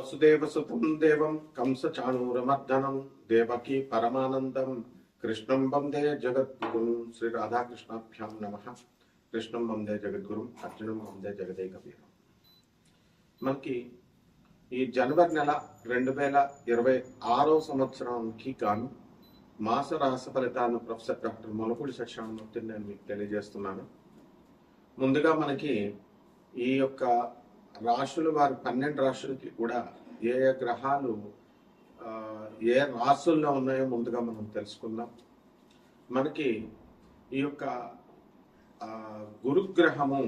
వసుదేవసుతం దేవం కంసచాణూరమర్దనం దేవకీ పరమానందం కృష్ణం వందే జగద్గురు శ్రీ రాధాకృష్ణాభ్యాం నమ. కృష్ణం వందే జగద్గురు అర్జునం వందే జగదేకవీరం. మనకి ఈ జనవరి నెల రెండు వేల ఇరవై ఆరో సంవత్సరానికి గాను మాస రాస ఫలితాలను ప్రొఫెసర్ డాక్టర్ మొలపూడి సత్యామూర్తిని నేను మీకు తెలియజేస్తున్నాను. ముందుగా మనకి ఈ యొక్క రాశులు వారు పన్నెండు రాశులకి కూడా ఏ ఏ గ్రహాలు ఏ రాశుల్లో ఉన్నాయో ముందుగా మనం తెలుసుకుందాం. మనకి ఈ యొక్క గురుగ్రహము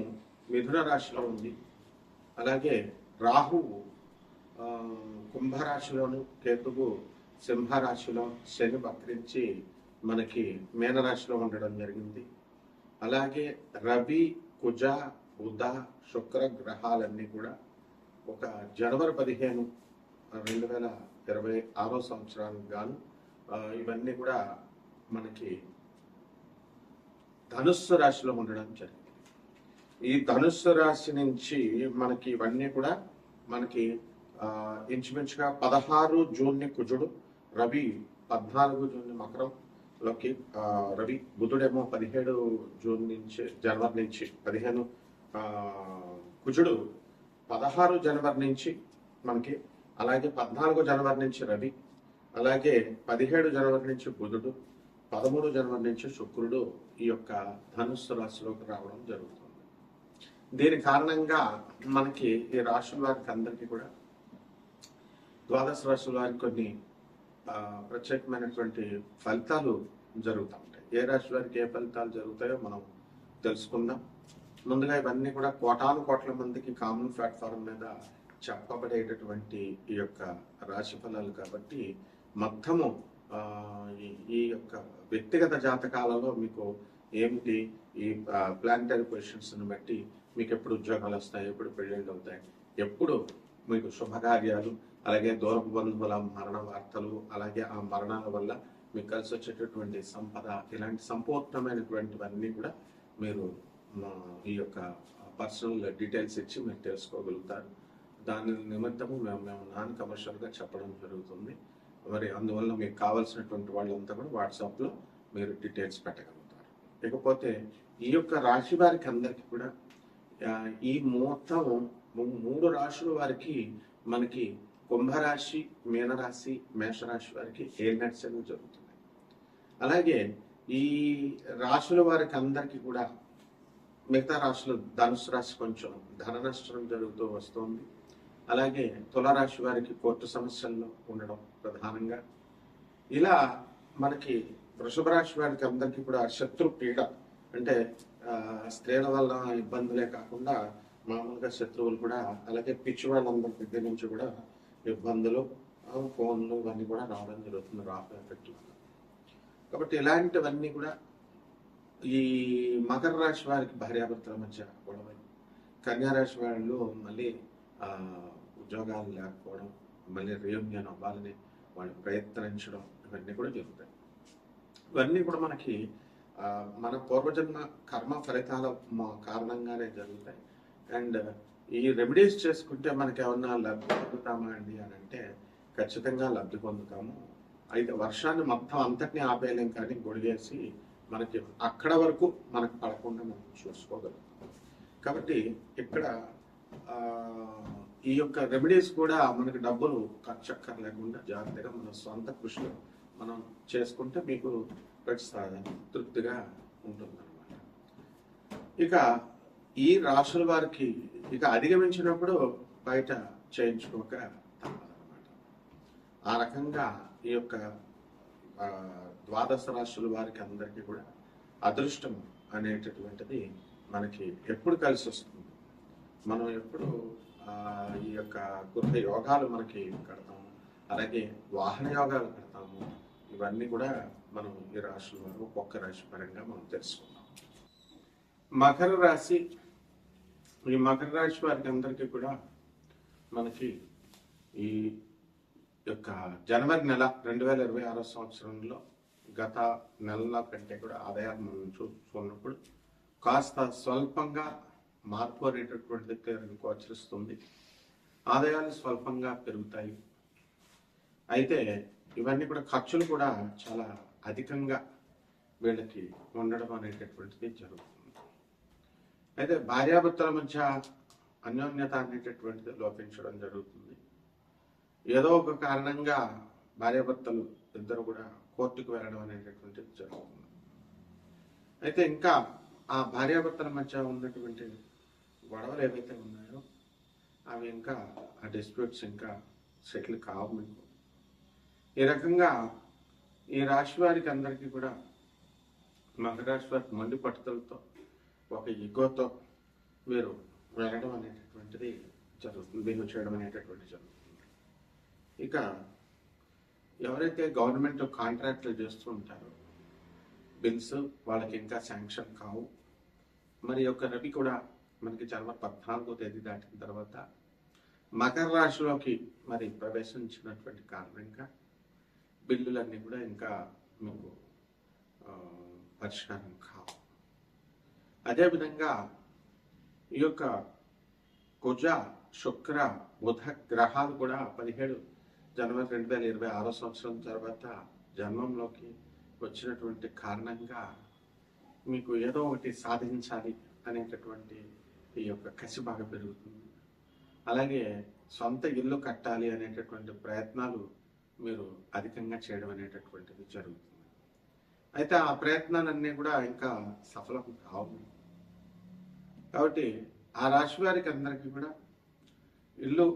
మిథున రాశిలో ఉంది. అలాగే రాహువు కుంభరాశిలోను కేతువు సింహరాశిలో శని వక్రించి మనకి మీనరాశిలో ఉండడం జరిగింది. అలాగే రవి కుజ బుధ శుక్ర గ్రహాలన్నీ కూడా ఒక జనవరి పదిహేను రెండు వేల ఇరవై ఆరో సంవత్సరానికి గాను ఇవన్నీ కూడా మనకి ధనుస్సు రాశిలో ఉండడం జరిగింది. ఈ ధనుస్సు రాశి నుంచి మనకి ఇవన్నీ కూడా మనకి ఇంచుమించుగా పదహారు జూన్ని కుజుడు రవి పద్నాలుగు జూన్ని మకరం లోకి రవి బుధుడేమో పదిహేడు జూన్ నుంచి జనవరి నుంచి పదిహేను కుజుడు పదహారు జనవరి నుంచి మనకి అలాగే పద్నాలుగు జనవరి నుంచి రవి అలాగే పదిహేడు జనవరి నుంచి బుధుడు పదమూడు జనవరి నుంచి శుక్రుడు ఈ యొక్క ధనుస్సు రాశిలోకి రావడం జరుగుతుంది. దీని కారణంగా మనకి ఈ రాశుల వారికి అందరికీ కూడా ద్వాదశ రాశుల వారికి కొన్ని ప్రత్యేకమైనటువంటి ఫలితాలు జరుగుతూ ఉంటాయి. ఏ రాశి వారికి ఏ ఫలితాలు జరుగుతాయో మనం తెలుసుకుందాం. ముందుగా ఇవన్నీ కూడా కోటాను కోట్ల మందికి కామన్ ప్లాట్ఫామ్ మీద చెప్పబడేటటువంటి ఈ యొక్క రాశి ఫలాలు కాబట్టి మొత్తము ఈ- ఈ యొక్క వ్యక్తిగత జాతకాలలో మీకు ఏమిటి? ఈ ప్లానిటరీ పొజిషన్స్ని బట్టి మీకు ఎప్పుడు ఉద్యోగాలు వస్తాయి ఎప్పుడు పెళ్ళిళ్ళు అవుతాయి ఎప్పుడు మీకు శుభకార్యాలు అలాగే దూరపు బంధువుల మరణ వార్తలు అలాగే ఆ మరణాల వల్ల మీకు కలిసి వచ్చేటటువంటి సంపద ఇలాంటి సంపూర్ణమైనటువంటివన్నీ కూడా మీరు ఈ యొక్క పర్సనల్ డీటెయిల్స్ ఇచ్చి మీరు తెలుసుకోగలుగుతారు. దాని నిమిత్తము మేము మేము నాన్ కమర్షియల్గా చెప్పడం జరుగుతుంది. మరి అందువల్ల మీకు కావాల్సినటువంటి వాళ్ళంతా కూడా వాట్సాప్లో మీరు డీటెయిల్స్ పెట్టగలుగుతారు. ఇకపోతే ఈ యొక్క రాశి వారికి అందరికీ కూడా ఈ మొత్తం మూడు రాశుల వారికి మనకి కుంభరాశి మీనరాశి మేషరాశి వారికి ఏ నడిచలు జరుగుతుంది. అలాగే ఈ రాశుల వారికి అందరికీ కూడా మిగతా రాశులు ధనుసు రాశి కొంచెం ధన నష్టం జరుగుతూ వస్తుంది. అలాగే తులారాశి వారికి కోర్టు సమస్యల్లో ఉండడం ప్రధానంగా. ఇలా మనకి వృషభ రాశి వారికి అందరికీ కూడా శత్రు పీడ అంటే స్త్రీల వల్ల ఇబ్బందులే కాకుండా మామూలుగా శత్రువులు కూడా అలాగే పిచ్చి వాళ్ళందరి దగ్గర నుంచి కూడా ఇబ్బందులు ఫోన్లు ఇవన్నీ కూడా రావడం జరుగుతుంది రాఫ్ ఎఫెక్ట్ కాబట్టి ఇలాంటివన్నీ కూడా ఈ మకర రాశి వారికి భార్యాభర్తల మధ్య గొడవలు. కన్యారాశి వాళ్ళు మళ్ళీ ఉద్యోగాలు లేకపోవడం మళ్ళీ రీయూనియన్ అవ్వాలని వాళ్ళు ప్రయత్నించడం ఇవన్నీ కూడా జరుగుతాయి. ఇవన్నీ కూడా మనకి మన పూర్వజన్మ కర్మ ఫలితాల కారణంగానే జరుగుతాయి. అండ్ ఈ రెమెడీస్ చేసుకుంటే మనకి ఏమన్నా లబ్ధి పొందుతామా అండి అని అంటే ఖచ్చితంగా లబ్ధి పొందుతాము. అయితే వర్షాన్ని మొత్తం అంతటిని ఆపేయలేం కానీ గొడిగేసి మనకి అక్కడ వరకు మనకు పడకుండా మనం చూసుకోగలం. కాబట్టి ఇక్కడ ఈ యొక్క రెమెడీస్ కూడా మనకి డబ్బులు ఖర్చు అక్కర్లేకుండా జాగ్రత్తగా మన సొంత కృషిలో మనం చేసుకుంటే మీకు ప్రతిసారి తృప్తిగా ఉంటుందన్నమాట. ఇక ఈ రాశుల వారికి ఇక అధిగమించినప్పుడు బయట చేయించుకోక తప్పదన్నమాట. ఆ రకంగా ఈ యొక్క ద్వాదశ రాశుల వారికి అందరికీ కూడా అదృష్టం అనేటటువంటిది మనకి ఎప్పుడు కలిసి వస్తుంది. మనం ఎప్పుడు ఈ యొక్క గృహ యోగాలు మనకి కడతాము అలాగే వాహన యోగాలు కడతాము ఇవన్నీ కూడా మనం ఈ రాశుల వారు ఒక్కొక్క రాశి పరంగా మనం తెలుసుకున్నాం మకర రాశి ఈ మకర రాశి వారికి అందరికీ కూడా మనకి ఈ యొక్క జనవరి నెల రెండు వేల ఇరవై ఆరో సంవత్సరంలో గత నెలల కంటే కూడా ఆదాయాలు మనం చూసుకున్నప్పుడు కాస్త స్వల్పంగా మార్పు అనేటటువంటిది గోచరిస్తుంది. ఆదాయాలు స్వల్పంగా పెరుగుతాయి. అయితే ఇవన్నీ కూడా ఖర్చులు కూడా చాలా అధికంగా వీళ్ళకి ఉండడం అనేటటువంటిది జరుగుతుంది. అయితే భార్యాభర్తల మధ్య అన్యోన్యత అనేటటువంటిది లోపించడం జరుగుతుంది. ఏదో ఒక కారణంగా భార్యాభర్తలు ఇద్దరు కూడా కోర్టుకు వెళ్ళడం అనేటటువంటిది జరుగుతుంది. అయితే ఇంకా ఆ భార్యాభర్తల మధ్య ఉన్నటువంటి గొడవలు ఏవైతే ఉన్నాయో అవి ఇంకా ఆ డిస్ప్యూట్స్ ఇంకా సెటిల్ కావు మీకు. ఈ రకంగా ఈ రాశి వారికి అందరికీ కూడా మకర రాశి వారికి మండి పట్టుదలతో ఒక ఇగోతో వీరు వెళ్ళడం అనేటటువంటిది జరుగుతుంది బిహేవ్ చేయడం అనేటటువంటి జరుగుతుంది. ఇక ఎవరైతే గవర్నమెంట్ కాంట్రాక్ట్లు చేస్తూ ఉంటారో బిల్స్ వాళ్ళకి ఇంకా శాంక్షన్ కావు. మరి యొక్క రవి కూడా మనకి జనవరి పద్నాలుగో తేదీ దాటిన తర్వాత మకర రాశిలోకి మరి ప్రవేశించినటువంటి కారణంగా బిల్లులన్నీ కూడా ఇంకా మీకు పరిష్కారం కావు. అదేవిధంగా ఈ యొక్క కుజ శుక్ర బుధ గ్రహాలు కూడా పదిహేడు జనవరి రెండు వేల ఇరవై ఆరో సంవత్సరం తర్వాత జన్మంలోకి వచ్చినటువంటి కారణంగా మీకు ఏదో ఒకటి సాధించాలి అనేటటువంటి ఈ యొక్క కసి బాగా పెరుగుతుంది. అలాగే సొంత ఇల్లు కట్టాలి అనేటటువంటి ప్రయత్నాలు మీరు అధికంగా చేయడం అనేటటువంటిది జరుగుతుంది. అయితే ఆ ప్రయత్నాలన్నీ కూడా ఇంకా సఫలం కావు. కాబట్టి ఆ రాశి వారికి అందరికీ కూడా ఇల్లు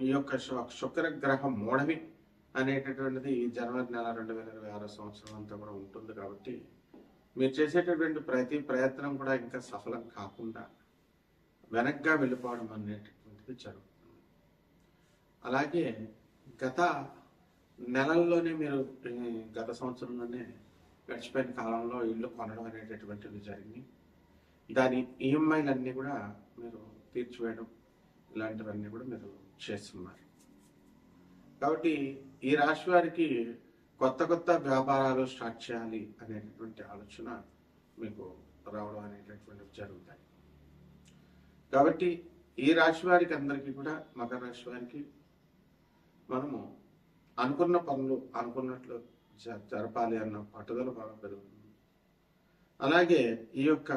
ఈ యొక్క శు- శుక్ర గ్రహం మూడవి అనేటటువంటిది జనవరి నెల రెండు వేల ఇరవై ఆరో సంవత్సరం అంతా కూడా ఉంటుంది కాబట్టి మీరు చేసేటటువంటి ప్రతి ప్రయత్నం కూడా ఇంకా సఫలం కాకుండా వెనక్గా వెళ్ళిపోవడం అనేటటువంటిది జరుగుతుంది. అలాగే గత నెలల్లోనే మీరు గత సంవత్సరంలోనే గడిచిపోయిన కాలంలో ఇల్లు కొనడం అనేటటువంటిది జరిగింది. దాని ఈఎంఐలన్నీ కూడా మీరు తీర్చివేయడం ఇలాంటివన్నీ కూడా మీరు చేస్తున్నారు కాబట్టి ఈ రాశి వారికి కొత్త కొత్త వ్యాపారాలు స్టార్ట్ చేయాలి అనేటటువంటి ఆలోచన మీకు రావడం అనేటటువంటివి జరుగుతాయి. కాబట్టి ఈ రాశి వారికి అందరికీ కూడా మకర రాశి వారికి మనము అనుకున్న పనులు అనుకున్నట్లు జ- జరపాలి అన్న పట్టుదల బాగా పెరుగుతుంది. అలాగే ఈ యొక్క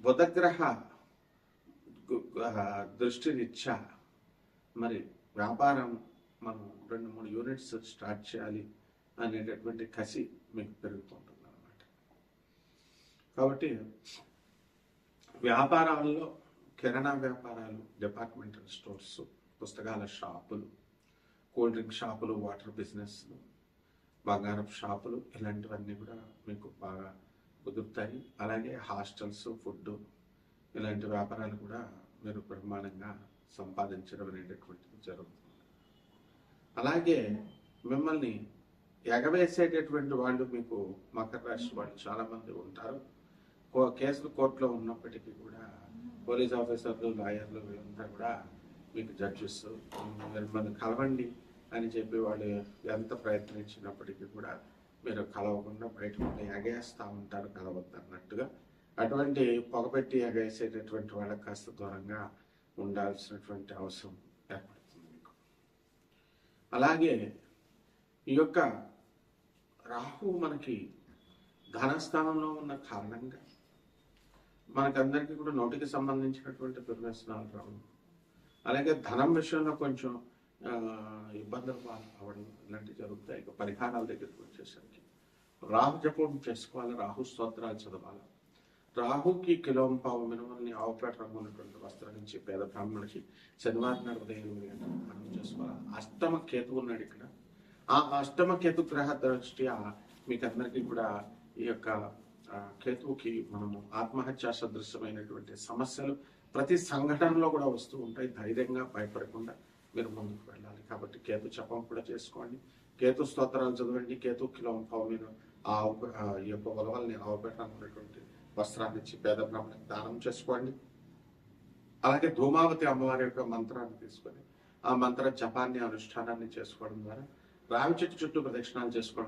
బుధగ్రహ దృష్టినిచ్చా దృష్టి మరి వ్యాపారం మనం రెండు మూడు యూనిట్స్ స్టార్ట్ చేయాలి అనేటటువంటి కసి మీకు పెరుగుతుంటుంది అనమాట కాబట్టి వ్యాపారాల్లో కిరాణా వ్యాపారాలు డిపార్ట్మెంటల్ స్టోర్స్ పుస్తకాల షాపులు కూల్ డ్రింక్ షాపులు వాటర్ బిజినెస్ బంగారం షాపులు ఇలాంటివన్నీ కూడా మీకు బాగా కుదురుతాయి. అలాగే హాస్టల్స్ ఫుడ్ ఇలాంటి వ్యాపారాలు కూడా మీరు బ్రహ్మాండంగా సంపాదించడం అనేటటువంటిది జరుగుతుంది. అలాగే మిమ్మల్ని ఎగవేసేటటువంటి వాళ్ళు మీకు మకర రాశి వాళ్ళు చాలామంది ఉంటారు. కో- కేసులు కోర్టులో ఉన్నప్పటికీ కూడా పోలీస్ ఆఫీసర్లు లాయర్లు వీళ్ళంతా కూడా మీకు జడ్జెస్ మిమ్మల్ని కలవండి అని చెప్పి వాళ్ళు ఎంత ప్రయత్నించినప్పటికీ కూడా మీరు కలవకుండా బయట ఎగేస్తూ ఉంటారు కలవద్దు అన్నట్టుగా అటువంటి పొగపెట్టి ఎగేసేటటువంటి వాళ్ళకి కాస్త దూరంగా ఉండాల్సినటువంటి అవసరం ఏర్పడుతుంది మీకు. అలాగే ఈ యొక్క రాహు మనకి ధనస్థానంలో ఉన్న కారణంగా మనకందరికీ కూడా నోటికి సంబంధించినటువంటి దుర్వ్యసనాలు రావడం అలాగే ధనం విషయంలో కొంచెం ఇబ్బందులు పాలు అవడం ఇలాంటివి జరుగుతాయి. ఇక పరిహారాల దగ్గరికి వచ్చేసరికి రాహు జపం చేసుకోవాలి రాహు స్తోత్రాలు చదవాలి. రాహుకి కిలోం పావు మినుమల్ని ఆవుపేట రంగు ఉన్నటువంటి వస్త్రం నుంచి పేద బ్రాహ్మణుడికి శనివారం నాడు ఉదయం ఎనిమిది గంటలకు చేసుకోవాలి అష్టమ కేతు ఉన్నాడు ఇక్కడ. ఆ అష్టమ కేతు గ్రహ దృష్ట్యా మీకు అందరికీ కూడా ఈ యొక్క కేతువుకి మనము ఆత్మహత్యా సదృశ్యమైనటువంటి సమస్యలు ప్రతి సంఘటనలో కూడా వస్తూ ఉంటాయి. ధైర్యంగా భయపడకుండా మీరు ముందుకు వెళ్ళాలి. కాబట్టి కేతు జపం కూడా చేసుకోండి. కేతు స్తోత్రాలు చదవండి. కేతు కిలో పావు ఆవు ఆ, ఈ యొక్క ఉలవల్ని ఆవుపెట్టాలన్నటువంటి వస్త్రాన్ని ఇచ్చి పేద బ్రాహ్మణికి దానం చేసుకోండి. అలాగే ధూమావతి అమ్మవారి యొక్క మంత్రాన్ని తీసుకొని ఆ మంత్ర జపాన్ని అనుష్ఠానాన్ని చేసుకోవడం ద్వారా రావి చెట్టు చుట్టూ ప్రదక్షిణాలు చేసుకోవడం